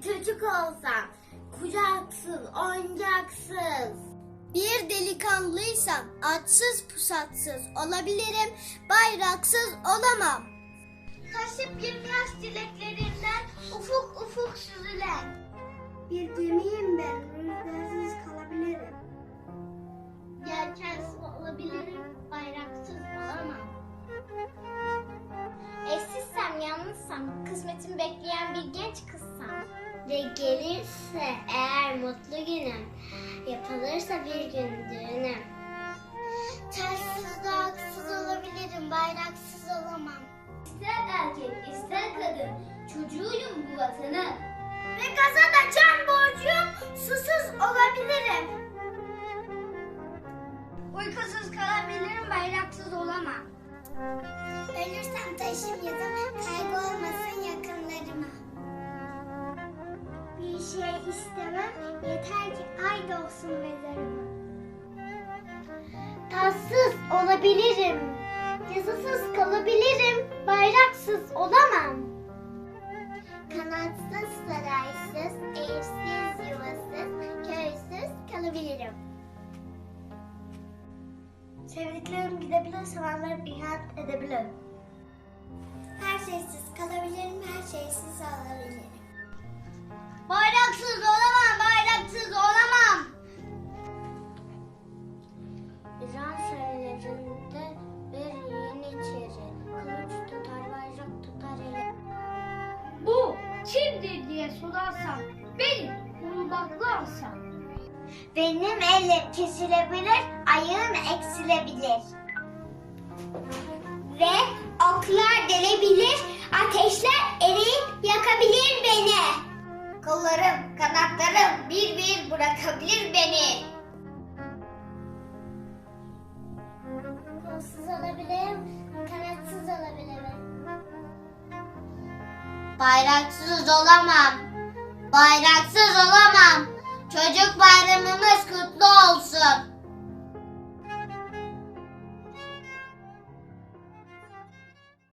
bir çocuk olsam. Kucaksız, oyuncaksız. Bir delikanlıysam açsız pusatsız olabilirim, bayraksız olamam. Taşıp 20 yaş dileklerimden ufuk ufuk süzülen. Bir gemiyim ben, rüzgarsız kalabilirim. Yelkensiz olabilirim, bayraksız olamam. Eşsizsem, yalnızsam, kısmetimi bekleyen bir genç kızsam. Ve gelirse eğer mutlu günüm, yapılırsa bir gün düğünüm. Tersiz dağıksız olabilirim, bayraksız olamam. İster erkek, ister kadın, çocuğuyum bu vatanın. Ve gaza da can borcum, susuz olabilirim. Uykusuz kalabilirim, bayraksız olamam. Ölürsem taşım yazım, yeter ki ay doğsun mezarıma. Tatsız olabilirim, yazısız kalabilirim, bayraksız olamam. Kanatsız, saraysız, evsiz, yuvasız, köysüz kalabilirim. Sevdiklerim gidebilir, sevenlerim ihanet edebilir. Her şeysiz kalabilirim, her şeysiz olabilirim. Kimdir diye sorarsam benim kurbaklı alsam. Benim elim kesilebilir, ayağım eksilebilir. Ve oklar delebilir, ateşler eriyip yakabilir beni. Kollarım, kanatlarım bir bir bırakabilir beni. Bayraksız olamam. Bayraksız olamam.